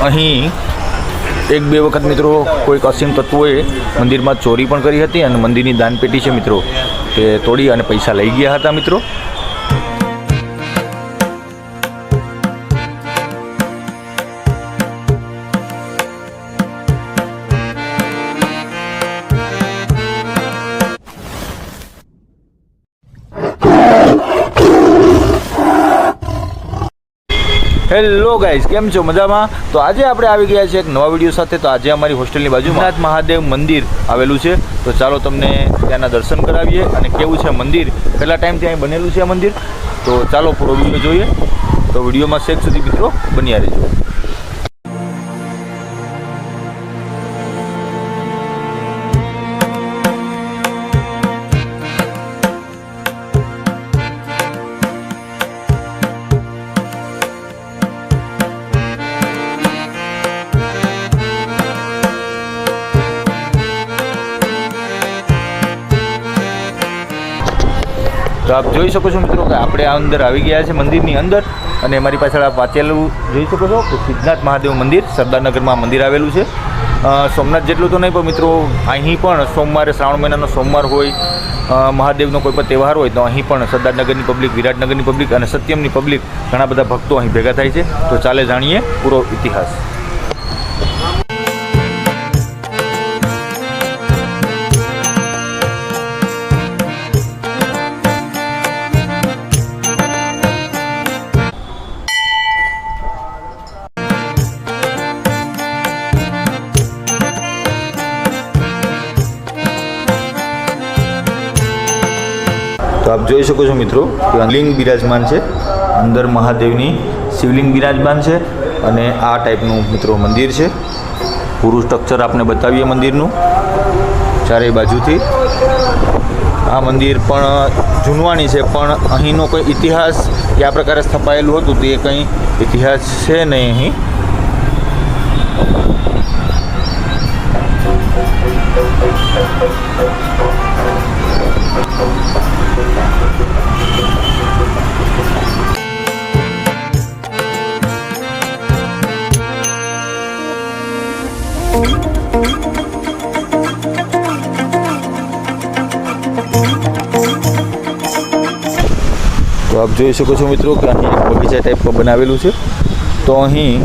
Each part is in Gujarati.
અહીં એક બે વખત મિત્રો કોઈક અસીમ તત્વોએ મંદિરમાં ચોરી પણ કરી હતી અને મંદિરની દાનપેટી છે મિત્રો તે તોડી અને પૈસા લઈ ગયા હતા મિત્રો. હેલો ગાઈઝ કેમ છો? મજામાં? તો આજે આપણે આવી ગયા છીએ એક નવા વીડિયો સાથે. તો આજે અમારી હોસ્ટેલની બાજુ નાથ મહાદેવ મંદિર આવેલું છે. તો ચાલો તમને ત્યાંના દર્શન કરાવીએ અને કેવું છે મંદિર? કેટલા ટાઈમથી અહીં બનેલું છે આ મંદિર? તો ચાલો પૂરો વીડિયો જોઈએ. તો વિડીયોમાં શેખ સુધી મિત્રો બન્યા રહેજો. તો આપ જોઈ શકો છો મિત્રો કે આપણે આ અંદર આવી ગયા છે મંદિરની અંદર અને મારી પાછળ આપ વાંચેલું જોઈ શકો છો કે સિદ્ધનાથ મહાદેવ મંદિર, સરદારનગરમાં મંદિર આવેલું છે. સોમનાથ જેટલું તો નહીં, પણ મિત્રો અહીં પણ સોમવારે શ્રાવણ મહિનાનો સોમવાર હોય મહાદેવનો કોઈ પણ તહેવાર હોય, તો અહીં પણ સરદારનગરની પબ્લિક, વિરાટનગરની પબ્લિક અને સત્યમની પબ્લિક ઘણા બધા ભક્તો અહીં ભેગા થાય છે. તો ચાલે જાણીએ પૂરો ઇતિહાસ. તો આપ જોઈ શકો છો મિત્રો કે લિંગ બિરાજમાન છે, અંદર મહાદેવની શિવલિંગ બિરાજમાન છે અને આ ટાઈપનું મિત્રો મંદિર છે. પૂરું સ્ટ્રક્ચર આપને બતાવીએ મંદિરનું. ચારેય બાજુથી. આ મંદિર પણ જૂનવાણી છે, પણ અહીંનો કોઈ ઇતિહાસ કયા પ્રકારે સ્થપાયેલું હતું તે કંઈ ઇતિહાસ છે નહીં અહીં. તો આપ જોઈ શકો છો મિત્રો કે અહીં બગીચા ટાઈપમાં બનાવેલું છે. તો અહીં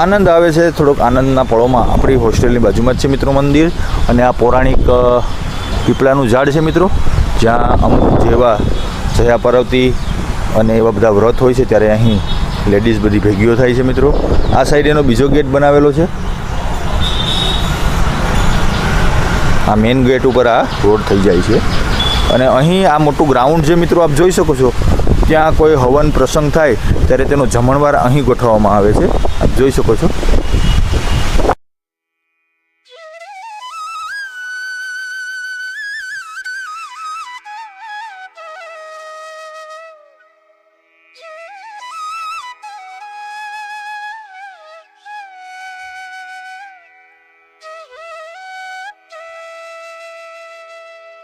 આનંદ આવે છે, થોડોક આનંદના પળોમાં આપણી હોસ્ટેલની બાજુમાં જ છે મિત્રો મંદિર અને આ પૌરાણિક પીપળાનું ઝાડ છે મિત્રો. જ્યાં અમુક જેવા જયા પાર્વતી અને એવા બધા વ્રત હોય છે, ત્યારે અહીં લેડીઝ બધી ભેગીઓ થાય છે મિત્રો. આ સાઈડ એનો બીજો ગેટ બનાવેલો છે. આ મેઇન ગેટ ઉપર આ રોડ થઈ જાય છે. અને અહીં આ મોટું ગ્રાઉન્ડ જે મિત્રો આપ જોઈ શકો છો, ત્યાં કોઈ હવન પ્રસંગ થાય, ત્યારે તેનો જમણવાર અહીં ગોઠવવામાં આવે છે. આપ જોઈ શકો છો.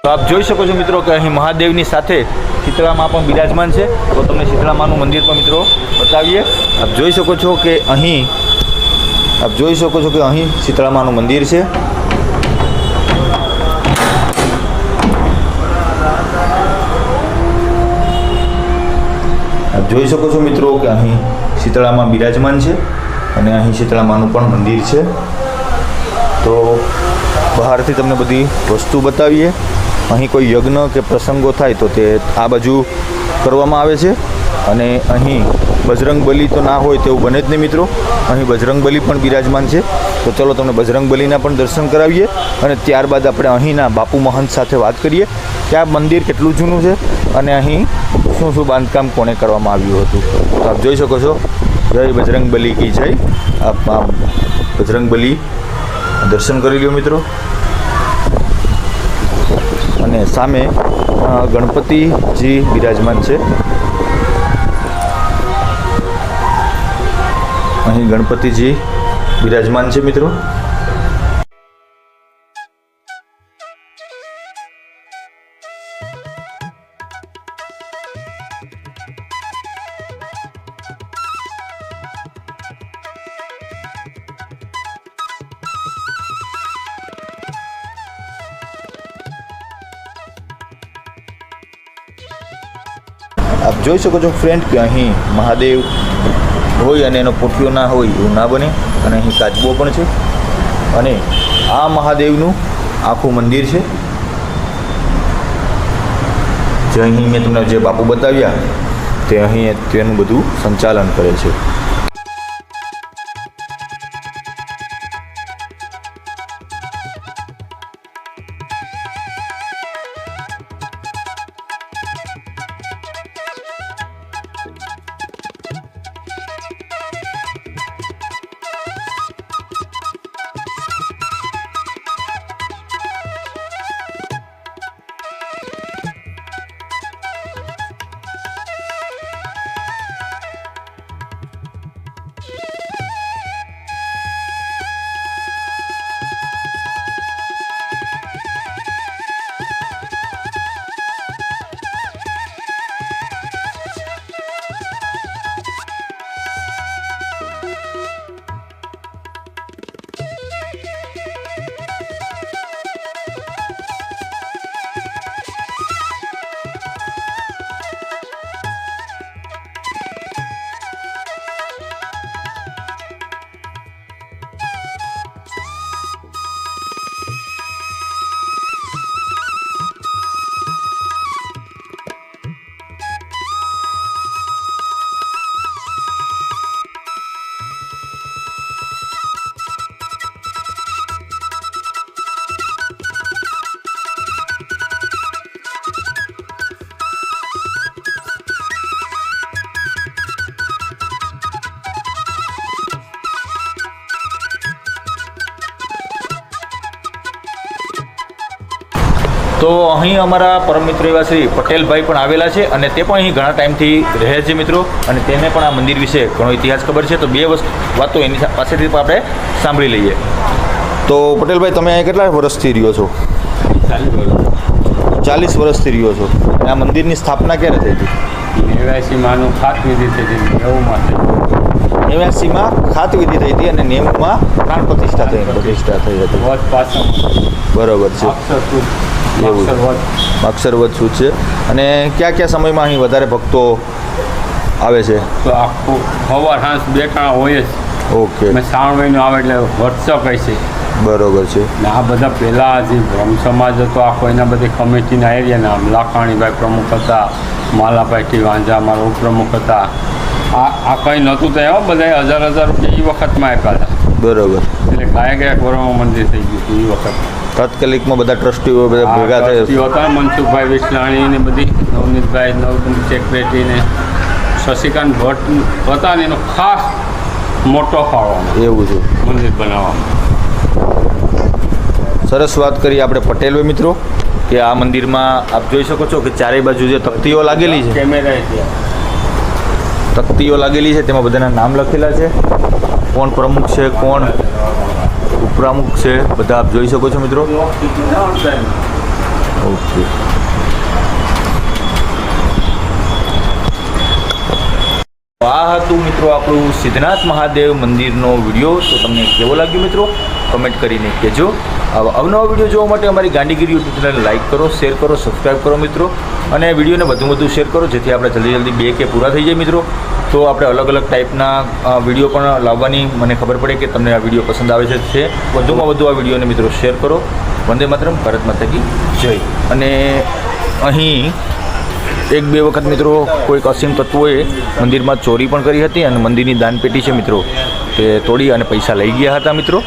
તો આપ જોઈ શકો છો મિત્રો કે અહીં મહાદેવની સાથે શીતળામાં પણ બિરાજમાન છે. તો તમને શીતળામાનું મંદિર પણ મિત્રો બતાવીએ. આપ જોઈ શકો છો કે અહીં, આપ જોઈ શકો છો કે અહીં શીતળામાનું મંદિર છે. આપ જોઈ શકો છો મિત્રો કે અહીં શીતળામાં બિરાજમાન છે અને અહીં શીતળામાનું પણ મંદિર છે. તો બહારથી તમને બધી વસ્તુ બતાવીએ. અહીં કોઈ યજ્ઞ કે પ્રસંગો થાય તો તે આ બાજુ કરવામાં આવે છે. અને અહીં બજરંગ બલી તો ના હોય તેવું બને જ નહીં મિત્રો. અહીં બજરંગ બલી પણ બિરાજમાન છે. તો ચલો તમને બજરંગ બલીના પણ દર્શન કરાવીએ. અને ત્યારબાદ આપણે અહીંના બાપુ મહંત સાથે વાત કરીએ કે આ મંદિર કેટલું જૂનું છે અને અહીં શું શું બાંધકામ કોણે કરવામાં આવ્યું હતું. તો આપ જોઈ શકો છો. જય બજરંગ બલી કી જય. આપ બજરંગ બલી દર્શન કરી લ્યો મિત્રો. અને સામે ગણપતિજી બિરાજમાન છે. અહીં ગણપતિજી બિરાજમાન છે મિત્રો. આપ જોઈ શકો છો ફ્રેન્ડ કે અહીં મહાદેવ હોય અને એનો પોઠિયો ના હોય એવું ના બને અને અહીં કાચબો પણ છે. અને આ મહાદેવનું આખું મંદિર છે. જે અહીં મેં તમને જે બાપુ બતાવ્યા, તે અહીં તેનું બધું સંચાલન કરે છે. તો અહીં અમારા પરમ મિત્ર એવા શ્રી પટેલભાઈ પણ આવેલા છે અને તે પણ અહીં ઘણા ટાઈમથી રહે છે મિત્રો અને તેને પણ આ મંદિર વિશે ઘણો ઇતિહાસ ખબર છે. તો બે વસ્તુ વાતો એની પાસેથી પણ આપણે સાંભળી લઈએ. તો પટેલભાઈ તમે અહીં કેટલા વર્ષથી રહ્યો છો? ચાલીસ વર્ષથી રહ્યો છો. અને આ મંદિરની સ્થાપના ક્યારે થઈ હતી? નેવ્યાસી માનું ખાત વિધિ થઈ હતી નેવુંમાં થઈ નેવ્યાસીમાં ખાતવિધિ થઈ હતી અને નેવુંમાં પ્રાણ પ્રતિષ્ઠા થઈ પ્રતિષ્ઠા થઈ હતી. બરોબર છે. એવું. અક્ષરવત શું છે? અને કયા કયા સમયમાં અહીં વધારે ભક્તો આવે છે? તો આખું સવાર સાંજ બે ટાણા હોય જ. ઓકે. મેં શ્રાવણ મહિનો આવે એટલે વોટ્સઅપ હોય છે. બરોબર છે. ને આ બધા પહેલાં જે બ્રહ્મ સમાજ હતો આખો એના બધી કમિટીના એરિયાના લાખાણીભાઈ પ્રમુખ હતા માલાભાઈ ટી વાંઝા મારા ઉપપ્રમુખ હતા. આ આ કંઈ નહોતું તો એવા બધા હજાર હજાર રૂપિયા એ વખતમાં આપ્યા હતા. બરોબર. એટલે કાયા ગયા વર્ષમાં મંદિર થઈ ગયું હતું એ વખત તાત્કાલિકમાં બધા ટ્રસ્ટીઓ બધા ભેગા થયા. હતા મનસુખભાઈ વિસલાણી ને બધી નવનીતભાઈ નવ સેક્રેટરી ને શશિકાંત ભટ્ટ હતા ને એનો ખાસ મોટો ફાળો એવું છે. મંદિર બનાવવામાં. સરસ વાત કરી આપણે પટેલ મિત્રો કે આ મંદિરમાં આપ જોઈ શકો છો કે ચારે બાજુ જે તકતીઓ લાગેલી છે. કેમેરા તકતીઓ લાગેલી છે, તેમાં બધાના નામ લખેલા છે. કોણ પ્રમુખ છે, કોણ ઉપપ્રમુખ છે, બધા આપ જોઈ શકો છો મિત્રો. ઓકે. આ હતું મિત્રો આપણું સિદ્ધનાથ મહાદેવ મંદિરનો વીડિયો. તો તમને કેવો લાગ્યો મિત્રો? કમેન્ટ કરીને કહેજો અવનવા વીડિયો જોવા માટે અમારી ગાંડીગીરી યુટ્યુબ ચેનલને લાઇક કરો શેર કરો સબસ્ક્રાઈબ કરો મિત્રો. અને વિડીયોને વધુ વધુ શેર કરો, જેથી આપણે જલ્દી જલ્દી બે કે પૂરા થઈ જાય મિત્રો. તો આપણે અલગ અલગ ટાઈપના વીડિયો પણ લાવવાની મને ખબર પડે કે તમને આ વીડિયો પસંદ આવે છે છે. વધુમાં વધુ આ વિડીયોને મિત્રો શેર કરો. વંદે માતરમ, ભારત માતા કી જય. અને અહીં એક બે વખત મિત્રો કોઈક અસીમ તત્વોએ મંદિરમાં ચોરી પણ કરી હતી અને મંદિરની દાનપેટી છે મિત્રો તે તોડી અને પૈસા લઈ ગયા હતા મિત્રો.